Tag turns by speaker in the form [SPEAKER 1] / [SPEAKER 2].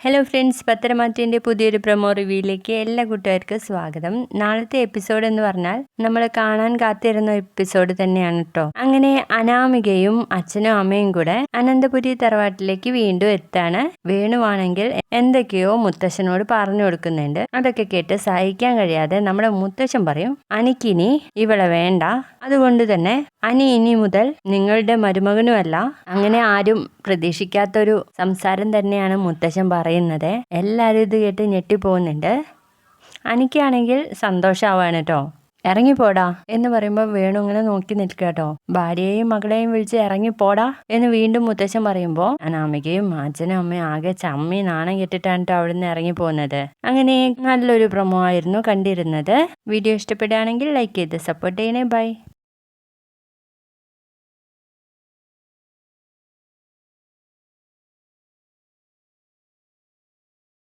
[SPEAKER 1] Hello friends പത്തരമാറ്റിന്റെ പുതിയൊരു promo റിവ്യൂയിലേക്ക് എല്ലാ കൂട്ടുകാർക്കും സ്വാഗതം. നാളത്തെ എപ്പിസോഡ് എന്ന് പറഞ്ഞാൽ നമ്മൾ കാണാൻ കാത്തിരുന്ന എപ്പിസോഡ് തന്നെയാണ് കേട്ടോ അങ്ങനെ അനാമികയും അച്ഛനും അമ്മയും കൂടെ അനന്തപുരി തറവാട്ടിലേക്ക് വീണ്ടും എത്താണ്. വേണുവാണെങ്കിൽ എന്തൊക്കെയോ മുത്തശ്ശനോട് പറഞ്ഞു കൊടുക്കുന്നുണ്ട്. അതൊക്കെ കേട്ട് സഹിക്കാൻ കഴിയാതെ നമ്മുടെ മുത്തശ്ശൻ പറയും അനിക്കിനി ഇവളെ വേണ്ട. അതുകൊണ്ട് തന്നെ അനി ഇനി മുതൽ നിങ്ങളുടെ മരുമകനുമല്ല. അങ്ങനെ ആരും പ്രതീക്ഷിക്കാത്തൊരു സംസാരം തന്നെയാണ് മുത്തശ്ശൻ പറയുന്നത്. എല്ലാവരും ഇത് കേട്ട് ഞെട്ടിപ്പോകുന്നുണ്ട്. അനിക്കാണെങ്കിൽ സന്തോഷമാവാണ് കേട്ടോ ഇറങ്ങിപ്പോടാ എന്ന് പറയുമ്പോൾ വേണു ഇങ്ങനെ നോക്കി നിൽക്കുക കേട്ടോ ഭാര്യയെയും മകളെയും വിളിച്ച് ഇറങ്ങിപ്പോടാ എന്ന് വീണ്ടും മുത്തശ്ശൻ പറയുമ്പോൾ അനാമികയും അച്ഛനും അമ്മയും ആകെ ചമ്മി നാണം കെട്ടിട്ടാണ് കേട്ടോ അവിടെ നിന്ന് ഇറങ്ങി പോകുന്നത് അങ്ങനെ നല്ലൊരു പ്രമോ ആയിരുന്നു കണ്ടിരുന്നത്. വീഡിയോ ഇഷ്ടപ്പെടുകയാണെങ്കിൽ ലൈക്ക് ചെയ്ത് സപ്പോർട്ട് ചെയ്യണേ. ബൈ